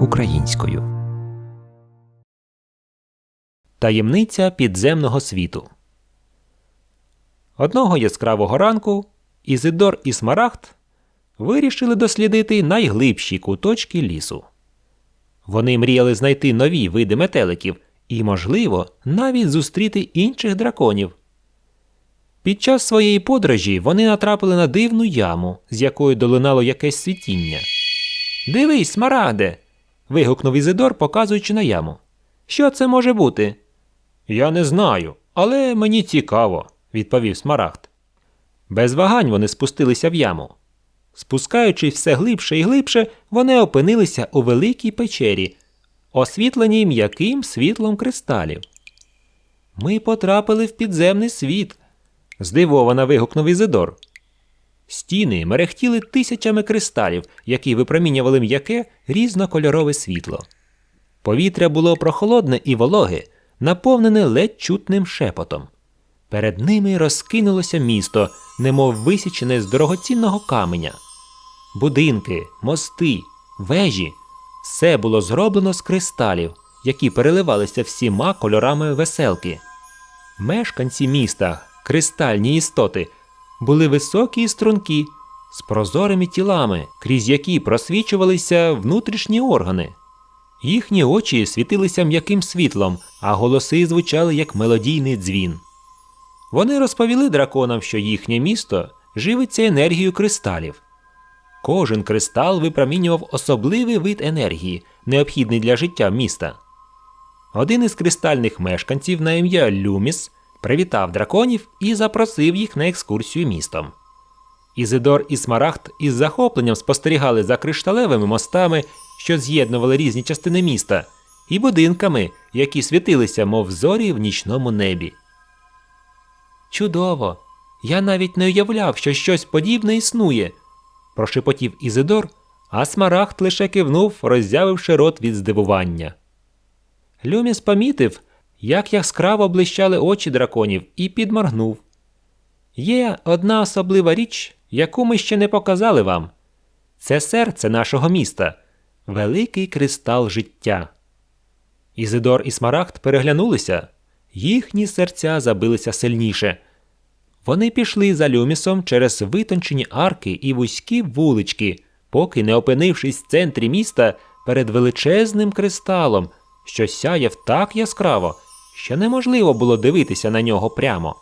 українською. Таємниця підземного світу. Одного яскравого ранку Ізидор і Смарагд вирішили дослідити найглибші куточки лісу. Вони мріяли знайти нові види метеликів і, можливо, навіть зустріти інших драконів. Під час своєї подорожі вони натрапили на дивну яму, з якої долинало якесь світіння. Дивись, смарагде. Вигукнув Ізидор, показуючи на яму. Що це може бути? Я не знаю, але мені цікаво, відповів Смарагд. Без вагань вони спустилися в яму. Спускаючись все глибше і глибше, вони опинилися у великій печері, освітленій м'яким світлом кристалів. Ми потрапили в підземний світ, здивовано вигукнув Ізидор. Стіни мерехтіли тисячами кристалів, які випромінювали м'яке різнокольорове світло. Повітря було прохолодне і вологе, наповнене ледь чутним шепотом. Перед ними розкинулося місто, немов висічене з дорогоцінного каменя. Будинки, мости, вежі все було зроблено з кристалів, які переливалися всіма кольорами веселки. Мешканці міста, кристальні істоти, були високі і стрункі, з прозорими тілами, крізь які просвічувалися внутрішні органи. Їхні очі світилися м'яким світлом, а голоси звучали як мелодійний дзвін. Вони розповіли драконам, що їхнє місто живиться енергією кристалів. Кожен кристал випромінював особливий вид енергії, необхідний для життя міста. Один із кристальних мешканців на ім'я Люміс привітав драконів і запросив їх на екскурсію містом. Ізидор і Смарагд із захопленням спостерігали за кришталевими мостами, що з'єднували різні частини міста, і будинками, які світилися, мов зорі в нічному небі. Чудово! Я навіть не уявляв, що щось подібне існує, прошепотів Ізидор, а Смарагд лише кивнув, роззявивши рот від здивування. Люміс помітив, як яскраво блищали очі драконів, і підморгнув. Є одна особлива річ, яку ми ще не показали вам. Це серце нашого міста, великий кристал життя. Ізидор і Смарагд переглянулися, їхні серця забилися сильніше. Вони пішли за люмісом через витончені арки і вузькі вулички, поки, не опинившись в центрі міста перед величезним кристалом, що сяяв так яскраво, що неможливо було дивитися на нього прямо.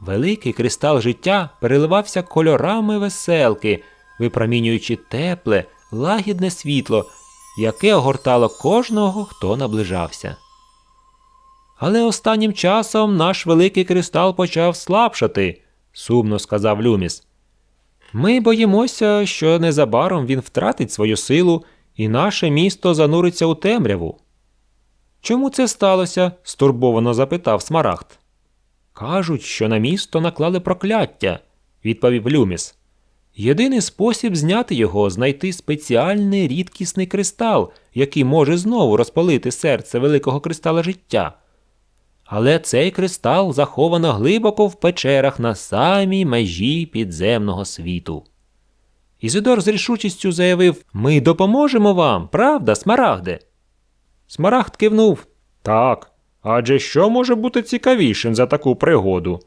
Великий кристал життя переливався кольорами веселки, випромінюючи тепле, лагідне світло, яке огортало кожного, хто наближався. Але останнім часом наш великий кристал почав слабшати, сумно сказав Люміс. Ми боїмося, що незабаром він втратить свою силу і наше місто зануриться у темряву. Чому це сталося? стурбовано запитав Смарагд. Кажуть, що на місто наклали прокляття, відповів Люміс. Єдиний спосіб зняти його знайти спеціальний рідкісний кристал, який може знову розпалити серце великого кристала життя. Але цей кристал заховано глибоко в печерах на самій межі підземного світу. Ізидор з рішучістю заявив Ми допоможемо вам, правда, Смарагде? Смарагд кивнув Так. Адже що може бути цікавішим за таку пригоду?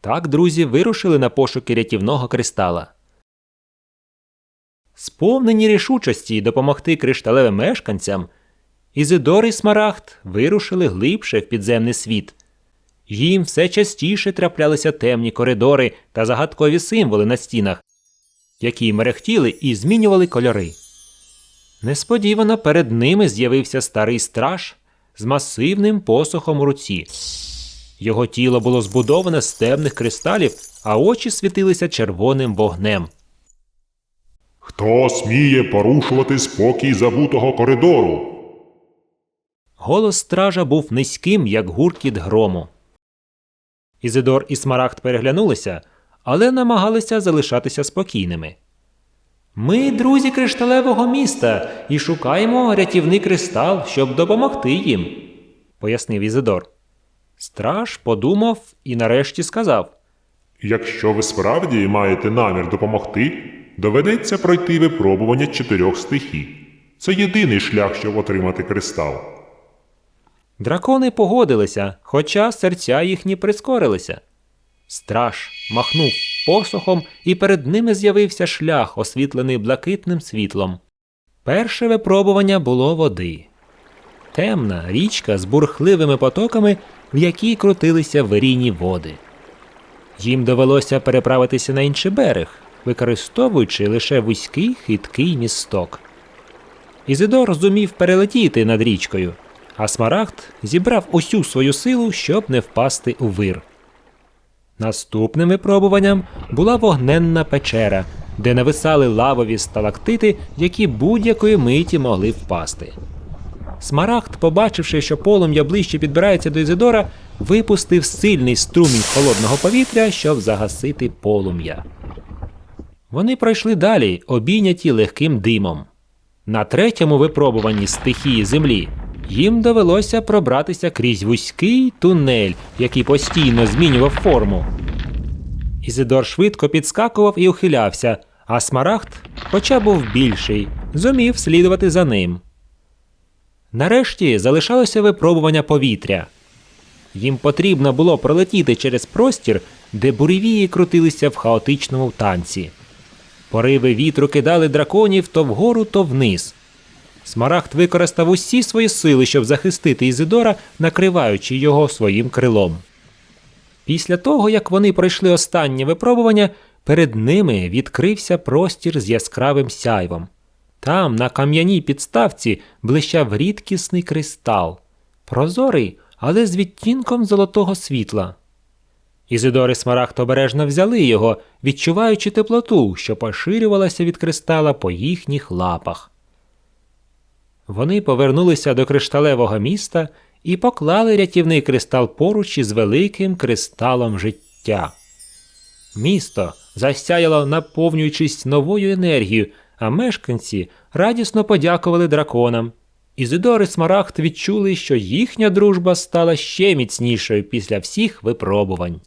Так друзі вирушили на пошуки рятівного кристала. Сповнені рішучості допомогти кришталевим мешканцям, Ізидор і Смарагд вирушили глибше в підземний світ. Їм все частіше траплялися темні коридори та загадкові символи на стінах, які мерехтіли і змінювали кольори. Несподівано перед ними з'явився старий страж з масивним посохом у руці. Його тіло було збудоване з темних кристалів, а очі світилися червоним вогнем. Хто сміє порушувати спокій забутого коридору? Голос стража був низьким, як гуркіт грому. Ізидор і Смарагд переглянулися, але намагалися залишатися спокійними. Ми друзі кришталевого міста і шукаємо рятівний кристал, щоб допомогти їм, пояснив Ізидор. Страж подумав і нарешті сказав Якщо ви справді маєте намір допомогти, доведеться пройти випробування чотирьох стихій. Це єдиний шлях, щоб отримати кристал. Дракони погодилися, хоча серця їхні прискорилися. Страж махнув посохом, і перед ними з'явився шлях, освітлений блакитним світлом. Перше випробування було води. Темна річка з бурхливими потоками, в якій крутилися вирійні води. Їм довелося переправитися на інший берег, використовуючи лише вузький хиткий місток. Ізидор зумів перелетіти над річкою, а Смарагд зібрав усю свою силу, щоб не впасти у вир. Наступним випробуванням була вогненна печера, де нависали лавові сталактити, які будь-якої миті могли впасти. Смарагд, побачивши, що полум'я ближче підбирається до Ізидора, випустив сильний струмінь холодного повітря, щоб загасити полум'я. Вони пройшли далі, обійняті легким димом. На третьому випробуванні стихії землі їм довелося пробратися крізь вузький тунель, який постійно змінював форму. Ізидор швидко підскакував і ухилявся, а смарагд, хоча був більший, зумів слідувати за ним. Нарешті залишалося випробування повітря. Їм потрібно було пролетіти через простір, де буревії крутилися в хаотичному танці. Пориви вітру кидали драконів то вгору, то вниз. Смарагд використав усі свої сили, щоб захистити Ізидора, накриваючи його своїм крилом. Після того, як вони пройшли останнє випробування, перед ними відкрився простір з яскравим сяйвом. Там, на кам'яній підставці, блищав рідкісний кристал, прозорий, але з відтінком золотого світла. Ізидор і Смарагд обережно взяли його, відчуваючи теплоту, що поширювалася від кристала по їхніх лапах. Вони повернулися до кришталевого міста і поклали рятівний кристал поруч із великим кристалом життя. Місто засяяло, наповнюючись новою енергією, а мешканці радісно подякували драконам. Ізидор і Смарагд відчули, що їхня дружба стала ще міцнішою після всіх випробувань.